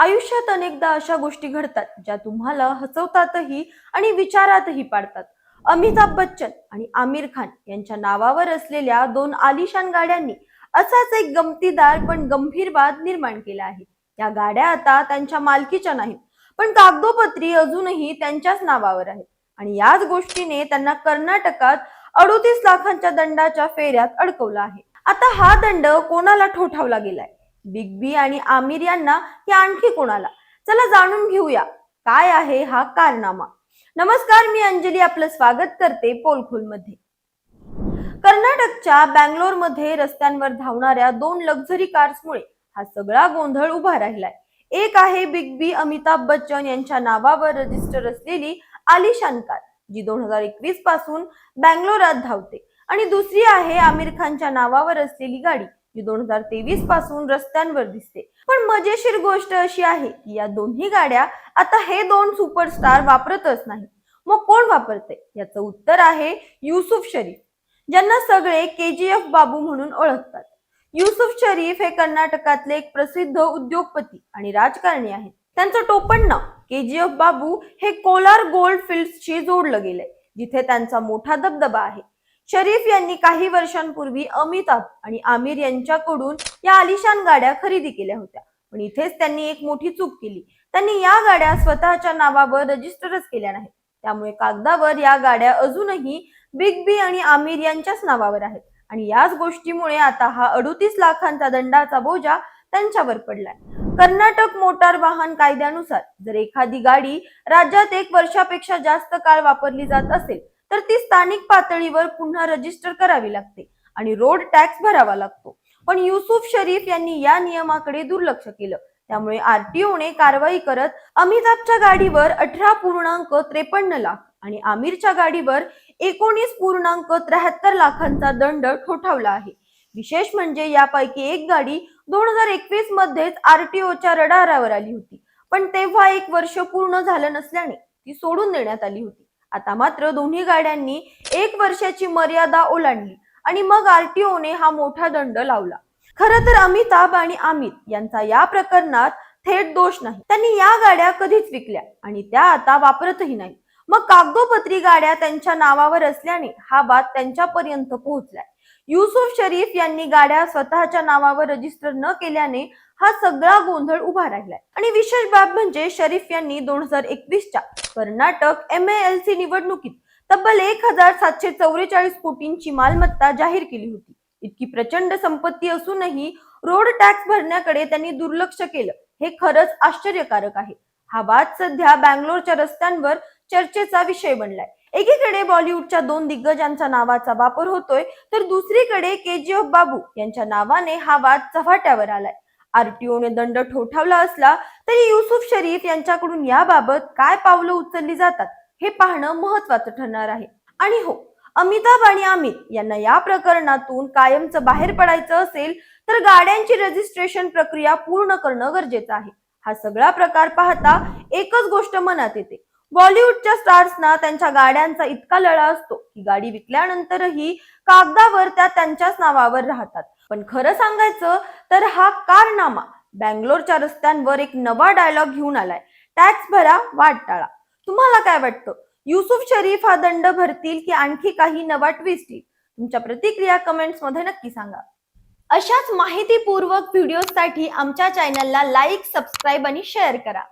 आयुष्यात अनेकदा अशा गोष्टी घडतात ज्या तुम्हाला हसवतातही आणि विचारातही पाडतात. अमिताभ बच्चन आणि आमिर खान यांच्या नावावर असलेल्या दोन आलिशान गाड्यांनी असाच एक गमतीदार पण गंभीर वाद निर्माण केला आहे. या गाड्या आता त्यांच्या मालकीच्या नाहीत पण कागदोपत्री अजूनही त्यांच्याच नावावर आहेत. आणि याच गोष्टीने त्यांना कर्नाटकात अडोतीस लाखांच्या दंडाच्या फेऱ्यात अडकवलं आहे. आता हा दंड कोणाला ठोठावला गेलाय? बिग बी आणि आमिर यांना की आणखी कोणाला? चला जाणून घेऊया. काय आहे हा कारनामा? नमस्कार मी अंजली. आपलं स्वागत करते पोलखोलमध्ये कर्नाटकच्या बँगलोरमध्ये रस्त्यांवर धावणाऱ्या दोन लक्झरी कार्समुळे हा सगळा गोंधळ उभा राहिलाय. एक आहे बिग बी अमिताभ बच्चन यांच्या नावावर रजिस्टर असलेली आलिशान कार जी दोन हजार एकवीसपासून बँगलोरात धावते. आणि दुसरी आहे आमिर खानच्या नावावर असलेली गाडी जी दोन हजार तेवीसपासून रस्त्यांवर दिसते. पण मजेशीर गोष्ट अशी आहे की या दोन्ही गाड्या आता हे दोन सुपरस्टार वापरतच नाही मग कोण वापरते याचं उत्तर आहे युसुफ शरीफ ज्यांना सगळे के जी एफ बाबू म्हणून ओळखतात. युसुफ शरीफ हे कर्नाटकातले एक प्रसिद्ध उद्योगपती आणि राजकारणी आहेत. त्यांचं टोपण नाव के जी एफ बाबू हे कोलार गोल्ड फिल्ड्सशी जोडलं गेलंय जिथे त्यांचा मोठा दबदबा आहे. शरीफ यांनी काही वर्षांपूर्वी अमिताभ आणि आमिर यांच्याकडून या आलिशान गाड्या खरेदी केल्या होत्या. पण इथेच त्यांनी एक मोठी चूक केली. त्यांनी या गाड्या स्वतःच्या नावावर रजिस्टरच केल्या नाहीत. त्यामुळे कागदावर या गाड्या अजूनही बिग बी आणि आमिर यांच्याच नावावर आहेत. आणि याच गोष्टीमुळे आता हा अडुतीस लाखांचा दंडाचा बोजा त्यांच्यावर पडलाय. कर्नाटक मोटार वाहन कायद्यानुसार जर एखादी गाडी राज्यात एक वर्षापेक्षा जास्त काळ वापरली जात असेल तर ती स्थानिक पातळीवर पुन्हा रजिस्टर करावी लागते आणि रोड टॅक्स भरावा लागतो. पण युसुफ शरीफ यांनी या नियमाकडे दुर्लक्ष केलं. त्यामुळे आरटीओने कारवाई करत अमिताभच्या गाडीवर अठरा पूर्णांक त्रेपन्न लाख आणि आमिरच्या गाडीवर एकोणीस पूर्णांक त्र्याहत्तर लाखांचा दंड ठोठावला आहे. विशेष म्हणजे यापैकी एक गाडी दोन हजार एकवीस मध्येच आरटीओच्या रडारावर आली होती. पण तेव्हा एक वर्ष पूर्ण झालं नसल्याने ती सोडून देण्यात आली होती. आता मात्र दोन्ही गाड्यांनी एक वर्षाची मर्यादा ओलांडली आणि मग आरटीओने हा मोठा दंड लावला. खर तर अमिताभ आणि अमित यांचा या प्रकरणात थेट दोष नाही. त्यांनी या गाड्या कधीच विकल्या आणि त्या आता वापरतही नाही. मग कागदोपत्री गाड्या त्यांच्या नावावर असल्याने हा वाद त्यांच्यापर्यंत पोहोचलाय. युसुफ शरीफ यांनी गाड्या स्वतःच्या नावावर रजिस्टर न केल्याने हा सगळा गोंधळ उभा राहिलाय. आणि विशेष बाब म्हणजे शरीफ यांनी दोन हजार एकवीसच्या कर्नाटक एम एल सी निवडणुकीत तब्बल एक हजार सातशे चौवेचाळीस कोटींची मालमत्ता जाहीर केली होती. इतकी प्रचंड संपत्ती असूनही रोड टॅक्स भरण्याकडे त्यांनी दुर्लक्ष केलं. हे खरंच आश्चर्यकारक आहे. हा वाद सध्या बँगलोरच्या रस्त्यांवर चर्चेचा विषय बनलाय. एकीकडे बॉलिवूडच्या दोन दिग्गजांचा नावाचा वापर होतोय तर दुसरीकडे के जी एफ बाबू यांच्या नावाने हा वाद चव्हाट्यावर आलाय. आरटीओने दंड ठोठावला असला तरी युसुफ शरीफ यांच्याकडून याबाबत काय पावलं उचलली जातात हे पाहणं महत्वाचं ठरणार आहे. आणि हो अमिताभ आणि आमिर यांना या प्रकरणातून कायमचं बाहेर पडायचं असेल तर गाड्यांची रजिस्ट्रेशन प्रक्रिया पूर्ण करणं गरजेचं आहे. हा सगळा प्रकार पाहता एकच गोष्ट मनात येते बॉलिवूडच्या स्टार्सना त्यांच्या गाड्यांचा इतका लळा असतो की गाडी विकल्यानंतरही कागदावर त्या त्यांच्याच नावावर राहतात. पण खरं सांगायचं तर हा कारनामा बँगलोरच्या रस्त्यांवर एक नवा डायलॉग घेऊन आलाय. टॅक्स भरा वाट टाळा. तुम्हाला काय वाटतं? युसुफ शरीफ हा दंड भरतील की आणखी काही नवा ट्विस्ट येईल तुमच्या प्रतिक्रिया कमेंट्समध्ये नक्की सांगा. अशाच माहितीपूर्वक व्हिडिओसाठी आमच्या चॅनलला लाईक सबस्क्राईब आणि शेअर करा.